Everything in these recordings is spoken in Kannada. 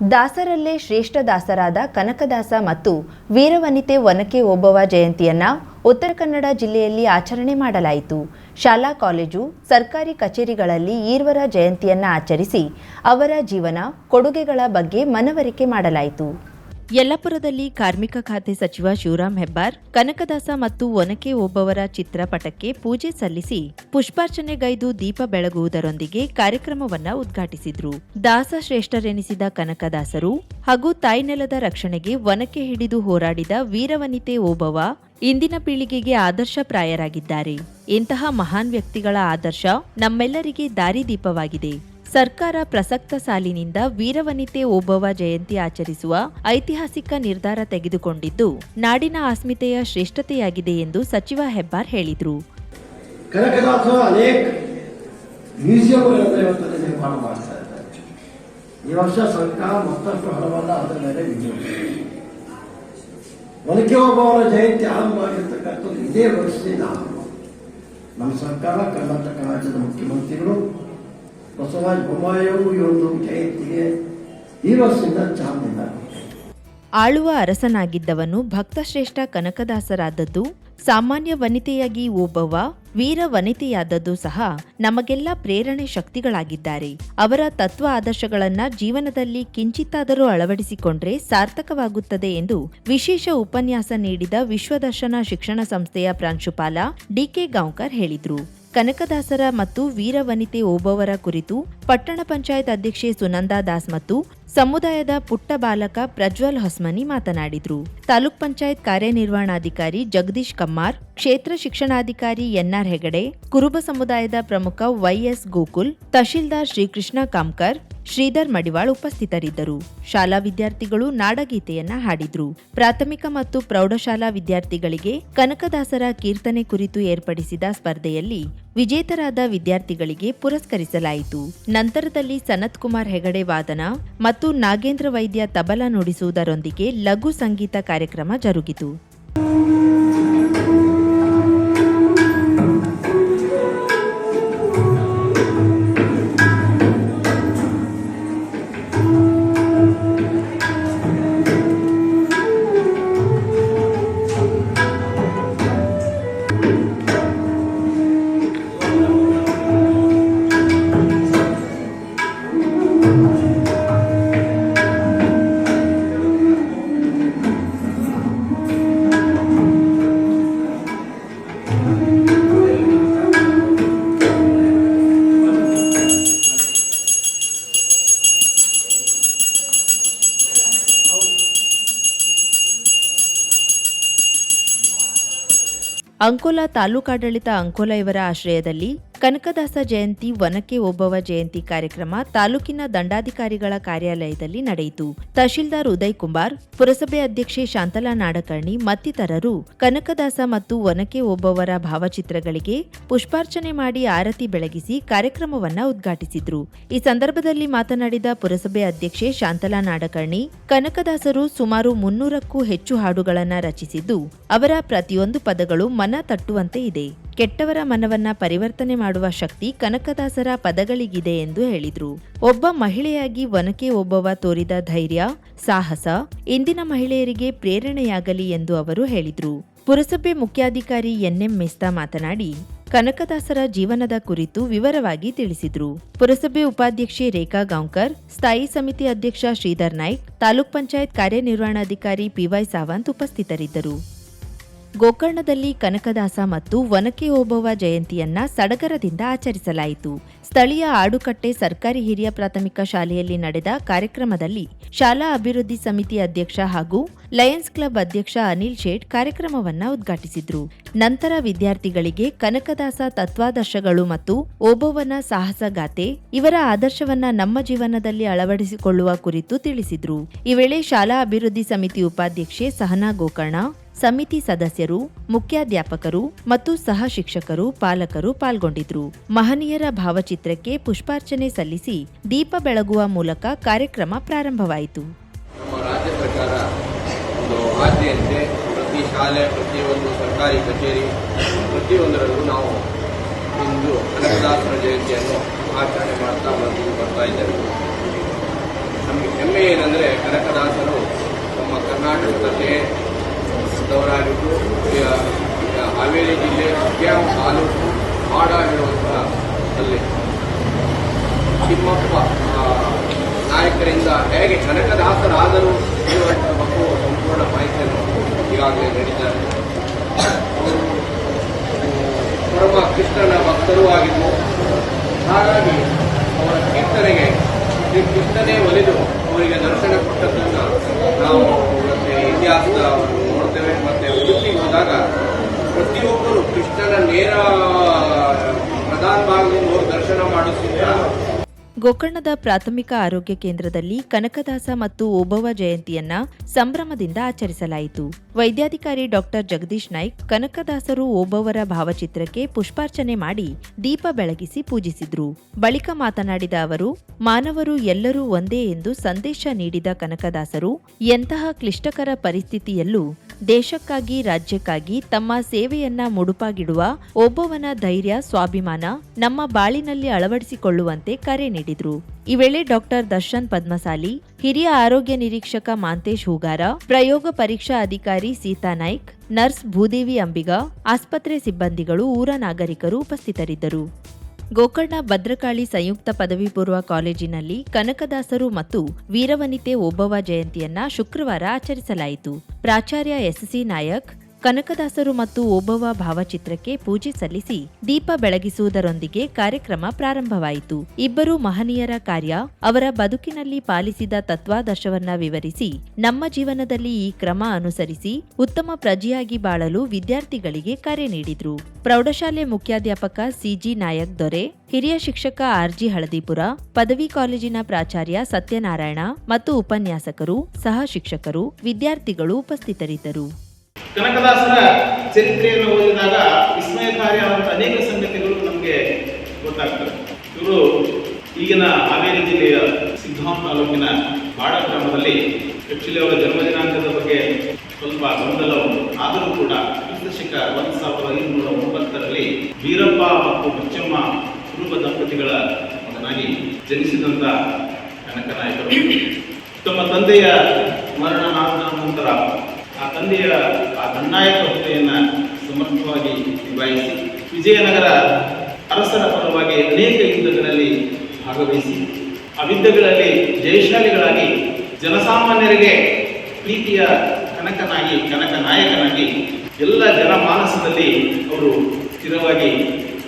ದಾಸರಲ್ಲೇ ಶ್ರೇಷ್ಠ ದಾಸರಾದ ಕನಕದಾಸ ಮತ್ತು ವೀರವನಿತೆ ಒನಕೆ ಓಬವ್ವ ಜಯಂತಿಯನ್ನ ಉತ್ತರ ಕನ್ನಡ ಜಿಲ್ಲೆಯಲ್ಲಿ ಆಚರಣೆ ಮಾಡಲಾಯಿತು. ಶಾಲಾ, ಕಾಲೇಜು, ಸರ್ಕಾರಿ ಕಚೇರಿಗಳಲ್ಲಿ ಈರ್ವರ ಜಯಂತಿಯನ್ನ ಆಚರಿಸಿ ಅವರ ಜೀವನ ಕೊಡುಗೆಗಳ ಬಗ್ಗೆ ಮನವರಿಕೆ ಮಾಡಲಾಯಿತು. ಯಲ್ಲಾಪುರದಲ್ಲಿ ಕಾರ್ಮಿಕ ಖಾತೆ ಸಚಿವ ಶಿವರಾಮ್ ಹೆಬ್ಬಾರ್, ಕನಕದಾಸ ಮತ್ತು ಒನಕೆ ಓಬವರ ಚಿತ್ರಪಟಕ್ಕೆ ಪೂಜೆ ಸಲ್ಲಿಸಿ ಪುಷ್ಪಾರ್ಚನೆಗೈದು ದೀಪ ಬೆಳಗುವುದರೊಂದಿಗೆ ಕಾರ್ಯಕ್ರಮವನ್ನ ಉದ್ಘಾಟಿಸಿದ್ರು. ದಾಸ ಶ್ರೇಷ್ಠರೆನಿಸಿದ ಕನಕದಾಸರು ಹಾಗೂ ತಾಯ್ನೆಲದ ರಕ್ಷಣೆಗೆ ಒನಕೆ ಹಿಡಿದು ಹೋರಾಡಿದ ವೀರವನಿತೆ ಓಬವ್ವ ಇಂದಿನ ಪೀಳಿಗೆಗೆ ಆದರ್ಶಪ್ರಾಯರಾಗಿದ್ದಾರೆ ಇಂತಹ ಮಹಾನ್ ವ್ಯಕ್ತಿಗಳ ಆದರ್ಶ ನಮ್ಮೆಲ್ಲರಿಗೆ ದಾರಿದೀಪವಾಗಿದೆ ಸರ್ಕಾರ ಪ್ರಸಕ್ತ ಸಾಲಿನಿಂದ ವೀರವನಿತೆ ಓಬವ್ವ ಜಯಂತಿ ಆಚರಿಸುವ ಐತಿಹಾಸಿಕ ನಿರ್ಧಾರ ತೆಗೆದುಕೊಂಡಿದ್ದು, ನಾಡಿನ ಅಸ್ಮಿತೆಯ ಶ್ರೇಷ್ಠತೆಯಾಗಿದೆ ಎಂದು ಸಚಿವ ಹೆಬ್ಬಾರ್ ಹೇಳಿದರು. ಈ ವರ್ಷ ಸರ್ಕಾರ ಮತ್ತಷ್ಟು ಹಣವನ್ನು ಅದರ ಮೇಲೆ ಒನಕೆ ಓಬವ್ವನ ಜಯಂತಿ ಆರಂಭ ಆಗಿರ್ತಕ್ಕಂಥದ್ದು ಇದೇ ವರ್ಷದಿಂದ ನಮ್ಮ ಸರ್ಕಾರ ಕರ್ನಾಟಕ ರಾಜ್ಯದ ಮುಖ್ಯಮಂತ್ರಿಗಳು ಆಳುವ ಅರಸನಾಗಿದ್ದವನು ಭಕ್ತಶ್ರೇಷ್ಠ ಕನಕದಾಸರಾದದ್ದು, ಸಾಮಾನ್ಯ ವನಿತೆಯಾಗಿ ಒಬ್ಬವ ವೀರ ವನಿತೆಯಾದದ್ದು ಸಹ ನಮಗೆಲ್ಲ ಪ್ರೇರಣೆ ಶಕ್ತಿಗಳಾಗಿದ್ದಾರೆ. ಅವರ ತತ್ವ ಆದರ್ಶಗಳನ್ನ ಜೀವನದಲ್ಲಿ ಕಿಂಚಿತ್ತಾದರೂ ಅಳವಡಿಸಿಕೊಂಡ್ರೆ ಸಾರ್ಥಕವಾಗುತ್ತದೆ ಎಂದು ವಿಶೇಷ ಉಪನ್ಯಾಸ ನೀಡಿದ ವಿಶ್ವದರ್ಶನ ಶಿಕ್ಷಣ ಸಂಸ್ಥೆಯ ಪ್ರಾಂಶುಪಾಲ ಡಿಕೆ ಗಾಂವ್ಕರ್ ಹೇಳಿದ್ರು. ಕನಕದಾಸರ ಮತ್ತು ವೀರವನಿತೆ ಓಬವರ ಕುರಿತು ಪಟ್ಟಣ ಪಂಚಾಯತ್ ಅಧ್ಯಕ್ಷೆ ಸುನಂದಾ ದಾಸ್ ಮತ್ತು ಸಮುದಾಯದ ಪುಟ್ಟ ಬಾಲಕ ಪ್ರಜ್ವಲ್ ಹೊಸ್ಮನಿ ಮಾತನಾಡಿದರು. ತಾಲೂಕ್ ಪಂಚಾಯತ್ ಕಾರ್ಯನಿರ್ವಹಣಾಧಿಕಾರಿ ಜಗದೀಶ್ ಕಮ್ಮಾರ್, ಕ್ಷೇತ್ರ ಶಿಕ್ಷಣಾಧಿಕಾರಿ ಎನ್ಆರ್ ಹೆಗಡೆ, ಕುರುಬ ಸಮುದಾಯದ ಪ್ರಮುಖ ವೈಎಸ್ ಗೋಕುಲ್, ತಹಶೀಲ್ದಾರ್ ಶ್ರೀಕೃಷ್ಣ ಕಾಮ್ಕರ್, ಶ್ರೀಧರ್ ಮಡಿವಾಳ್ ಉಪಸ್ಥಿತರಿದ್ದರು. ಶಾಲಾ ವಿದ್ಯಾರ್ಥಿಗಳು ನಾಡಗೀತೆಯನ್ನ ಹಾಡಿದ್ರು. ಪ್ರಾಥಮಿಕ ಮತ್ತು ಪ್ರೌಢಶಾಲಾ ವಿದ್ಯಾರ್ಥಿಗಳಿಗೆ ಕನಕದಾಸರ ಕೀರ್ತನೆ ಕುರಿತು ಏರ್ಪಡಿಸಿದ ಸ್ಪರ್ಧೆಯಲ್ಲಿ ವಿಜೇತರಾದ ವಿದ್ಯಾರ್ಥಿಗಳಿಗೆ ಪುರಸ್ಕರಿಸಲಾಯಿತು. ನಂತರದಲ್ಲಿ ಸನತ್ ಕುಮಾರ್ ಹೆಗಡೆ ವಾದನ ಮತ್ತು ನಾಗೇಂದ್ರ ವೈದ್ಯ ತಬಲ ನುಡಿಸುವುದರೊಂದಿಗೆ ಲಘು ಸಂಗೀತ ಕಾರ್ಯಕ್ರಮ ಜರುಗಿತು. ಅಂಕೋಲಾ ತಾಲೂಕಾಡಳಿತ ಅಂಕೋಲಾ ಇವರ ಆಶ್ರಯದಲ್ಲಿ ಕನಕದಾಸ ಜಯಂತಿ, ವನಕ್ಕೆ ಒಬ್ಬವ ಜಯಂತಿ ಕಾರ್ಯಕ್ರಮ ತಾಲೂಕಿನ ದಂಡಾಧಿಕಾರಿಗಳ ಕಾರ್ಯಾಲಯದಲ್ಲಿ ನಡೆಯಿತು. ತಹಶೀಲ್ದಾರ್ ಉದಯ್ ಕುಮಾರ್ ಪುರಸಭೆ ಅಧ್ಯಕ್ಷೆ ಶಾಂತಲಾ ನಾಡಕರ್ಣಿ, ಮತ್ತಿತರರು ಕನಕದಾಸ ಮತ್ತು ವನಕ್ಕೆ ಒಬ್ಬವರ ಭಾವಚಿತ್ರಗಳಿಗೆ ಪುಷ್ಪಾರ್ಚನೆ ಮಾಡಿ ಆರತಿ ಬೆಳಗಿಸಿ ಕಾರ್ಯಕ್ರಮವನ್ನ ಉದ್ಘಾಟಿಸಿದ್ರು. ಈ ಸಂದರ್ಭದಲ್ಲಿ ಮಾತನಾಡಿದ ಪುರಸಭೆ ಅಧ್ಯಕ್ಷೆ ಶಾಂತಲಾ ನಾಡಕರ್ಣಿ, ಕನಕದಾಸರು ಸುಮಾರು ಮುನ್ನೂರಕ್ಕೂ ಹೆಚ್ಚು ಹಾಡುಗಳನ್ನು ರಚಿಸಿದ್ದು ಅವರ ಪ್ರತಿಯೊಂದು ಪದಗಳು ಮನ ತಟ್ಟುವಂತೆ ಇದೆ. ಕೆಟ್ಟವರ ಮನವನ್ನ ಪರಿವರ್ತನೆ ಮಾಡುವ ಶಕ್ತಿ ಕನಕದಾಸರ ಪದಗಳಿಗಿದೆ ಎಂದು ಹೇಳಿದ್ರು. ಒಬ್ಬ ಮಹಿಳೆಯಾಗಿ ಒನಕೆ ಒಬ್ಬವ ತೋರಿದ ಧೈರ್ಯ, ಸಾಹಸ, ಇಂದಿನ ಮಹಿಳೆಯರಿಗೆ ಪ್ರೇರಣೆಯಾಗಲಿ ಎಂದು ಅವರು ಹೇಳಿದ್ರು. ಪುರಸಭೆ ಮುಖ್ಯಾಧಿಕಾರಿ ಎನ್ಎಂ ಮೆಸ್ತಾ ಮಾತನಾಡಿ, ಕನಕದಾಸರ ಜೀವನದ ಕುರಿತು ವಿವರವಾಗಿ ತಿಳಿಸಿದ್ರು. ಪುರಸಭೆ ಉಪಾಧ್ಯಕ್ಷೆ ರೇಖಾ ಗಾಂವ್ಕರ್, ಸ್ಥಾಯಿ ಸಮಿತಿ ಅಧ್ಯಕ್ಷ ಶ್ರೀಧರ್ ನಾಯ್ಕ್, ತಾಲೂಕ್ ಪಂಚಾಯತ್ ಕಾರ್ಯನಿರ್ವಹಣಾಧಿಕಾರಿ ಪಿವೈ ಸಾವಂತ್ ಉಪಸ್ಥಿತರಿದ್ದರು. ಗೋಕರ್ಣದಲ್ಲಿ ಕನಕದಾಸ ಮತ್ತು ವನಕೆ ಓಬವ್ವ ಜಯಂತಿಯನ್ನ ಸಡಗರದಿಂದ ಆಚರಿಸಲಾಯಿತು. ಸ್ಥಳೀಯ ಆಡುಕಟ್ಟೆ ಸರ್ಕಾರಿ ಹಿರಿಯ ಪ್ರಾಥಮಿಕ ಶಾಲೆಯಲ್ಲಿ ನಡೆದ ಕಾರ್ಯಕ್ರಮದಲ್ಲಿ ಶಾಲಾ ಅಭಿವೃದ್ಧಿ ಸಮಿತಿ ಅಧ್ಯಕ್ಷ ಹಾಗೂ ಲಯನ್ಸ್ ಕ್ಲಬ್ ಅಧ್ಯಕ್ಷ ಅನಿಲ್ ಶೇಟ್ ಕಾರ್ಯಕ್ರಮವನ್ನ ಉದ್ಘಾಟಿಸಿದ್ರು. ನಂತರ ವಿದ್ಯಾರ್ಥಿಗಳಿಗೆ ಕನಕದಾಸ ತತ್ವಾದರ್ಶಗಳು ಮತ್ತು ಓಬವ್ವನ ಸಾಹಸಗಾಥೆ, ಇವರ ಆದರ್ಶವನ್ನ ನಮ್ಮ ಜೀವನದಲ್ಲಿ ಅಳವಡಿಸಿಕೊಳ್ಳುವ ಕುರಿತು ತಿಳಿಸಿದ್ರು. ಈ ವೇಳೆ ಶಾಲಾ ಅಭಿವೃದ್ಧಿ ಸಮಿತಿ ಉಪಾಧ್ಯಕ್ಷೆ ಸಹನಾ ಗೋಕರ್ಣ ಸಮಿತಿ ಸದಸ್ಯರು, ಮುಖ್ಯಾಧ್ಯಾಪಕರು ಮತ್ತು ಸಹ ಶಿಕ್ಷಕರು, ಪಾಲಕರು ಪಾಲ್ಗೊಂಡಿದ್ರು. ಮಹನೀಯರ ಭಾವಚಿತ್ರಕ್ಕೆ ಪುಷ್ಪಾರ್ಚನೆ ಸಲ್ಲಿಸಿ ದೀಪ ಬೆಳಗುವ ಮೂಲಕ ಕಾರ್ಯಕ್ರಮ ಪ್ರಾರಂಭವಾಯಿತು. ಪ್ರತಿ ಶಾಲೆ, ಪ್ರತಿಯೊಂದು ಸರ್ಕಾರಿ ಕಚೇರಿ, ಪ್ರತಿಯೊಂದರಲ್ಲೂ ನಾವು ಇಂದು ಕನಕದಾಸರ ಜಯಂತಿಯನ್ನು ಆಚರಣೆ ಮಾಡ್ತಾ ಬಂದು ಬರ್ತಾ ಇದ್ದೇವೆ. ನಮಗೆ ಹೆಮ್ಮೆ ಏನಂದರೆ ಕನಕದಾಸರು ನಮ್ಮ ಕರ್ನಾಟಕದಲ್ಲೇ ಅವರಾಗಿದ್ದು ಹಾವೇರಿ ಜಿಲ್ಲೆ ಕುಗ್ಯಾಂ ತಾಲೂಕು ಮಾಡ ಹೇಳುವಂಥ ಅಲ್ಲಿ. ತಿಮ್ಮಪ್ಪ ನಾಯಕರಿಂದ ಹೇಗೆ ಕನಕದಾಸರಾದರು ಇರುವಂತಹ ಬಗ್ಗೆ ಸಂಪೂರ್ಣ ಮಾಹಿತಿಯನ್ನು ಈಗಾಗಲೇ ನೀಡಿದ್ದಾರೆ. ಪರಮ ಕೃಷ್ಣನ ಭಕ್ತರೂ ಆಗಿದ್ದು, ಹಾಗಾಗಿ ಅವರ ಕೀರ್ತನೆಗೆ ಶ್ರೀ ಕೃಷ್ಣನೇ ಒಲಿದು ಅವರಿಗೆ ದರ್ಶನ ಕೊಟ್ಟದ್ದನ್ನು ನಾವು ಇತಿಹಾಸದ ಒಂದು ಉಡುಪಿಗೆ ಹೋದಾಗ ಪ್ರತಿಯೊಬ್ಬರು ಕೃಷ್ಣನ ನೇರ ಪ್ರಧಾನ ಹೋಗಿ ದರ್ಶನ ಮಾಡಿಸಿದ ಗೋಕರ್ಣದ ಪ್ರಾಥಮಿಕ ಆರೋಗ್ಯ ಕೇಂದ್ರದಲ್ಲಿ ಕನಕದಾಸ ಮತ್ತು ಓಬವ್ವ ಜಯಂತಿಯನ್ನ ಸಂಭ್ರಮದಿಂದ ಆಚರಿಸಲಾಯಿತು. ವೈದ್ಯಾಧಿಕಾರಿ ಡಾಕ್ಟರ್ ಜಗದೀಶ್ ನಾಯ್ಕ್ ಕನಕದಾಸರು ಓಬವ್ವರ ಭಾವಚಿತ್ರಕ್ಕೆ ಪುಷ್ಪಾರ್ಚನೆ ಮಾಡಿ ದೀಪ ಬೆಳಗಿಸಿ ಪೂಜಿಸಿದ್ರು. ಬಳಿಕ ಮಾತನಾಡಿದ ಅವರು, ಮಾನವರು ಎಲ್ಲರೂ ಒಂದೇ ಎಂದು ಸಂದೇಶ ನೀಡಿದ ಕನಕದಾಸರು ಎಂತಹ ಕ್ಲಿಷ್ಟಕರ ಪರಿಸ್ಥಿತಿಯಲ್ಲೂ ದೇಶಕ್ಕಾಗಿ, ರಾಜ್ಯಕ್ಕಾಗಿ ತಮ್ಮ ಸೇವೆಯನ್ನ ಮುಡುಪಾಗಿಡುವ ಒಬ್ಬವನ ಧೈರ್ಯ, ಸ್ವಾಭಿಮಾನ ನಮ್ಮ ಬಾಳಿನಲ್ಲಿ ಅಳವಡಿಸಿಕೊಳ್ಳುವಂತೆ ಕರೆ ನೀಡಿದರು. ಈ ವೇಳೆ ಡಾಕ್ಟರ್ ದರ್ಶನ್ ಪದ್ಮಸಾಲಿ, ಹಿರಿಯ ಆರೋಗ್ಯ ನಿರೀಕ್ಷಕ ಮಾಂತೇಶ್ ಹೂಗಾರ, ಪ್ರಯೋಗ ಪರೀಕ್ಷಾ ಅಧಿಕಾರಿ ಸೀತಾ ನಾಯ್ಕ್, ನರ್ಸ್ ಭೂದೇವಿ ಅಂಬಿಗ, ಆಸ್ಪತ್ರೆ ಸಿಬ್ಬಂದಿಗಳು, ಊರ ನಾಗರಿಕರು ಉಪಸ್ಥಿತರಿದ್ದರು. ಗೋಕರ್ಣ ಭದ್ರಕಾಳಿ ಸಂಯುಕ್ತ ಪದವಿ ಪೂರ್ವ ಕಾಲೇಜಿನಲ್ಲಿ ಕನಕದಾಸರು ಮತ್ತು ವೀರವನಿತೆ ಓಬವ್ವ ಜಯಂತಿಯನ್ನ ಶುಕ್ರವಾರ ಆಚರಿಸಲಾಯಿತು. ಪ್ರಾಚಾರ್ಯ ಎಸ್ಸಿ ನಾಯಕ್ ಕನಕದಾಸರು ಮತ್ತು ಓಬವ್ವ ಭಾವಚಿತ್ರಕ್ಕೆ ಪೂಜೆ ಸಲ್ಲಿಸಿ ದೀಪ ಬೆಳಗಿಸುವುದರೊಂದಿಗೆ ಕಾರ್ಯಕ್ರಮ ಪ್ರಾರಂಭವಾಯಿತು. ಇಬ್ಬರು ಮಹನೀಯರ ಕಾರ್ಯ, ಅವರ ಬದುಕಿನಲ್ಲಿ ಪಾಲಿಸಿದ ತತ್ವಾದರ್ಶವನ್ನ ವಿವರಿಸಿ, ನಮ್ಮ ಜೀವನದಲ್ಲಿ ಈ ಕ್ರಮ ಅನುಸರಿಸಿ, ಉತ್ತಮ ಪ್ರಜೆಯಾಗಿ ಬಾಳಲು ವಿದ್ಯಾರ್ಥಿಗಳಿಗೆ ಕರೆ ನೀಡಿದ್ರು. ಪ್ರೌಢಶಾಲೆ ಮುಖ್ಯಾಧ್ಯಾಪಕ ಸಿಜಿ ನಾಯಕ್ ದೊರೆ, ಹಿರಿಯ ಶಿಕ್ಷಕ ಆರ್ಜಿ ಹಳದಿಪುರ, ಪದವಿ ಕಾಲೇಜಿನ ಪ್ರಾಚಾರ್ಯ ಸತ್ಯನಾರಾಯಣ ಮತ್ತು ಉಪನ್ಯಾಸಕರು, ಸಹ ಶಿಕ್ಷಕರು, ವಿದ್ಯಾರ್ಥಿಗಳು ಉಪಸ್ಥಿತರಿದ್ದರು. ಕನಕದಾಸರ ಚರಿತ್ರೆಯನ್ನು ಓದಿದಾಗ ವಿಸ್ಮಯಕಾರಿಯಾದಂಥ ಅನೇಕ ಸಂಗತಿಗಳು ನಮಗೆ ಗೊತ್ತಾಗ್ತವೆ. ಇವರು ಈಗಿನ ಹಾವೇರಿ ಜಿಲ್ಲೆಯ ಸಿದ್ಧಾಂತ ತಾಲೂಕಿನ ಬಾಡ ಗ್ರಾಮದಲ್ಲಿ ಆಕ್ಚುಲಿ ಅವರ ಜನ್ಮ ದಿನಾಂಕದ ಬಗ್ಗೆ ಸ್ವಲ್ಪ ಗೊಂದಲ ಉಂಟು ಆದರೂ ಕೂಡ ಕ್ರಿಸ್ತಶಕ ಒಂದು ಸಾವಿರದ ಐನೂರ ಒಂಬತ್ತರಲ್ಲಿ ವೀರಪ್ಪ ಮತ್ತು ಮುಚ್ಚಮ್ಮ ಕುರುಬ ದಂಪತಿಗಳ ಮಗನಾಗಿ ಜನಿಸಿದಂಥ ಕನಕನಾಯಕರು. ತಮ್ಮ ತಂದೆಯ ಮರಣನಾದ ನಂತರ ಆ ತಂದೆಯ, ಆ ದಂಡಾಯಕ ಹುದ್ದೆಯನ್ನು ಸಮರ್ಥವಾಗಿ ನಿಭಾಯಿಸಿ ವಿಜಯನಗರ ಅರಸರ ಪರವಾಗಿ ಅನೇಕ ಯುದ್ಧಗಳಲ್ಲಿ ಭಾಗವಹಿಸಿ. ಆ ಯುದ್ಧಗಳಲ್ಲಿ ಜಯಶಾಲಿಗಳಾಗಿ ಜನಸಾಮಾನ್ಯರಿಗೆ ಪ್ರೀತಿಯ ಕನಕನಾಗಿ, ಕನಕ ನಾಯಕನಾಗಿ ಎಲ್ಲ ಜನಮಾನಸದಲ್ಲಿ ಅವರು ಸ್ಥಿರವಾಗಿ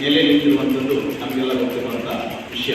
ನೆಲೆ ನಿಂತಿರುವಂಥದ್ದು ನಮಗೆಲ್ಲ ಗೊತ್ತಿರುವಂಥ ವಿಷಯ.